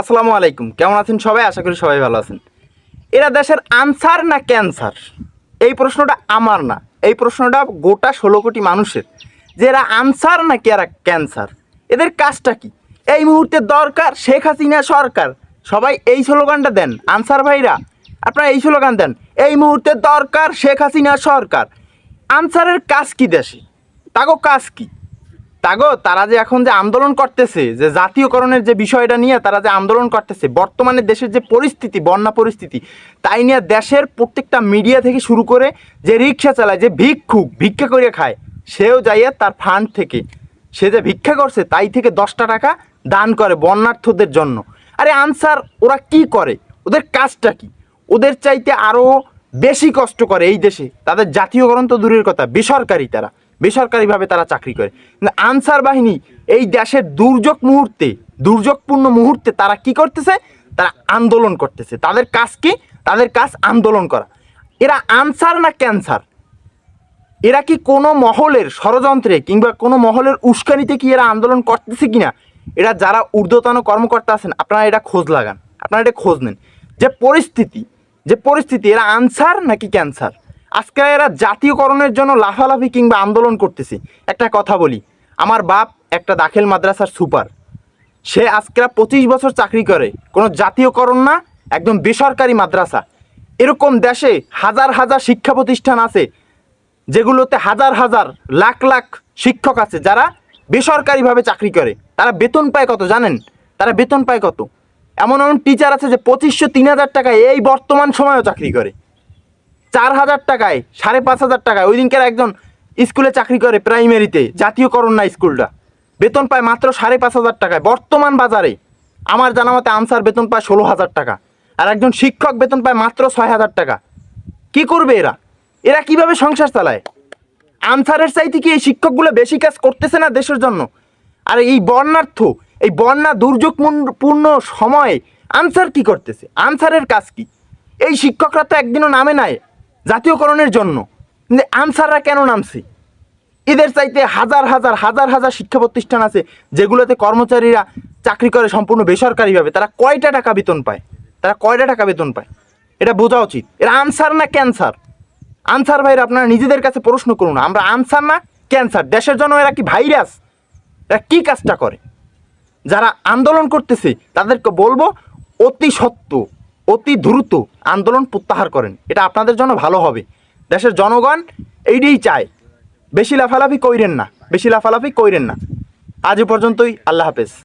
আসসালামু আলাইকুম। কেমন আছেন সবাই? আশা করি সবাই ভালো আছেন। এরা দেশের আনসার না ক্যান্সার এই প্রশ্নটা আমার না। এই প্রশ্নটা গোটা ষোলো কোটি মানুষের। যে এরা আনসার নাকি এরা ক্যান্সার এদের কাজটা কি? এই মুহূর্তে দরকার শেখ হাসিনা সরকার। সবাই এই স্লোগানটা দেন আনসার ভাইরা। আপনারা এই স্লোগান দেন, এই মুহূর্তে দরকার শেখ হাসিনা সরকার। আনসারের কাজ কি দেশে? তাগো কাজ কি? তাগো তারা যে এখন যে আন্দোলন করতেছে, যে জাতীয়করণের যে বিষয়টা নিয়ে তারা যে আন্দোলন করতেছে, বর্তমানে দেশের যে পরিস্থিতি, বন্যা পরিস্থিতি, তাই নিয়ে দেশের প্রত্যেকটা মিডিয়া থেকে শুরু করে যে রিক্সা চালায়, যে ভিক্ষুক ভিক্ষা করে খায়, সেও যাইয়া তার ফান্ড থেকে, সে যে ভিক্ষা করছে, তাই থেকে দশটা টাকা দান করে বন্যার্থদের জন্য। আরে আনসার, ওরা কি করে? ওদের কাজটা কি? ওদের চাইতে আরও বেশি কষ্ট করে এই দেশে। তাদের জাতীয়করণ তো দূরের কথা, বেসরকারি তারা। বেসরকারিভাবে তারা চাকরি করে। আনসার বাহিনী এই দেশের দুর্যোগ মুহূর্তে, দুর্যোগপূর্ণ মুহূর্তে তারা কি করতেছে? তারা আন্দোলন করতেছে। তাদের কাজ কি? তাদের কাজ আন্দোলন করা। এরা আনসার না ক্যান্সার? এরা কি কোনো মহলের ষড়যন্ত্রে কিংবা কোনো মহলের উস্কানিতে কি এরা আন্দোলন করতেছে কি না এরা যারা ঊর্ধ্বতন কর্মকর্তা আছেন, আপনারা এটা খোঁজ লাগান। আপনারা এটা খোঁজ নেন। যে পরিস্থিতি যে পরিস্থিতি, এরা আনসার নাকি ক্যান্সার? আজকে এরা জাতীয়করণের জন্য লাফালাফি কিংবা আন্দোলন করতেছে। একটা কথা বলি, আমার বাপ একটা দাখিল মাদ্রাসার সুপার। সে আজকে পঁচিশ বছর চাকরি করে, কোনো জাতীয়করণ না, একদম বেসরকারি মাদ্রাসা। এরকম দেশে হাজার হাজার শিক্ষা প্রতিষ্ঠান আছে, যেগুলোতে হাজার হাজার লাখ লাখ শিক্ষক আছে যারা বেসরকারিভাবে চাকরি করে। তারা বেতন পায় কত জানেন? তারা বেতন পায় কত? এমন এমন টিচার আছে যে পঁচিশশো তিন হাজার টাকায় এই বর্তমান সময়েও চাকরি করে। চার হাজার টাকায়, সাড়ে পাঁচ হাজার টাকায়। ওই দিনকার একজন স্কুলে চাকরি করে প্রাইমারিতে জাতীয়করণ না স্কুলটা। বেতন পায় মাত্র সাড়ে পাঁচ হাজার টাকায়। বর্তমান বাজারে, আমার জানা মতে আনসার বেতন পায় ষোলো হাজার টাকা। আর একজন শিক্ষক বেতন পায় মাত্র ছয় হাজার টাকা। কি করবে এরা? এরা কীভাবে সংসার চালায়? আনসারের চাইতে কি এই শিক্ষকগুলো বেশি কাজ করতেছে না দেশের জন্য? আর এই বন্যার্থ এই বন্যা দুর্যোগপূর্ণ সময়ে আনসার কি করতেছে? আনসারের কাজ কি? এই শিক্ষকরা তো একদিনও নামে নাই। জাতীয়করণের জন্য। আনসাররা কেন নামছে? এদের চাইতে হাজার হাজার হাজার হাজার শিক্ষা প্রতিষ্ঠান আছে যেগুলোতে কর্মচারীরা চাকরি করে সম্পূর্ণ বেসরকারিভাবে। তারা কয়টা টাকা বেতন পায়? তারা কয়টা টাকা বেতন পায়? এটা বোঝা উচিত। এরা আনসার না ক্যান্সার? আনসার ভাইরা, আপনারা নিজেদের কাছে প্রশ্ন করুন। আমরা আনসার না ক্যান্সার? দেশের জন্য এরা কি ভাইরাস? এরা কি কাজটা করে? যারা আন্দোলন করতেছে, তাদেরকে বলব, অতি সত্য। অতি দ্রুত আন্দোলন প্রত্যাহার করেন। এটা আপনাদের জন্য ভালো হবে। দেশের জনগণ এইটাই চায়। বেশি লাফালাফি কইরেন না। বেশি লাফালাফি কইরেন না। আজ পর্যন্তই। আল্লাহ হাফেজ।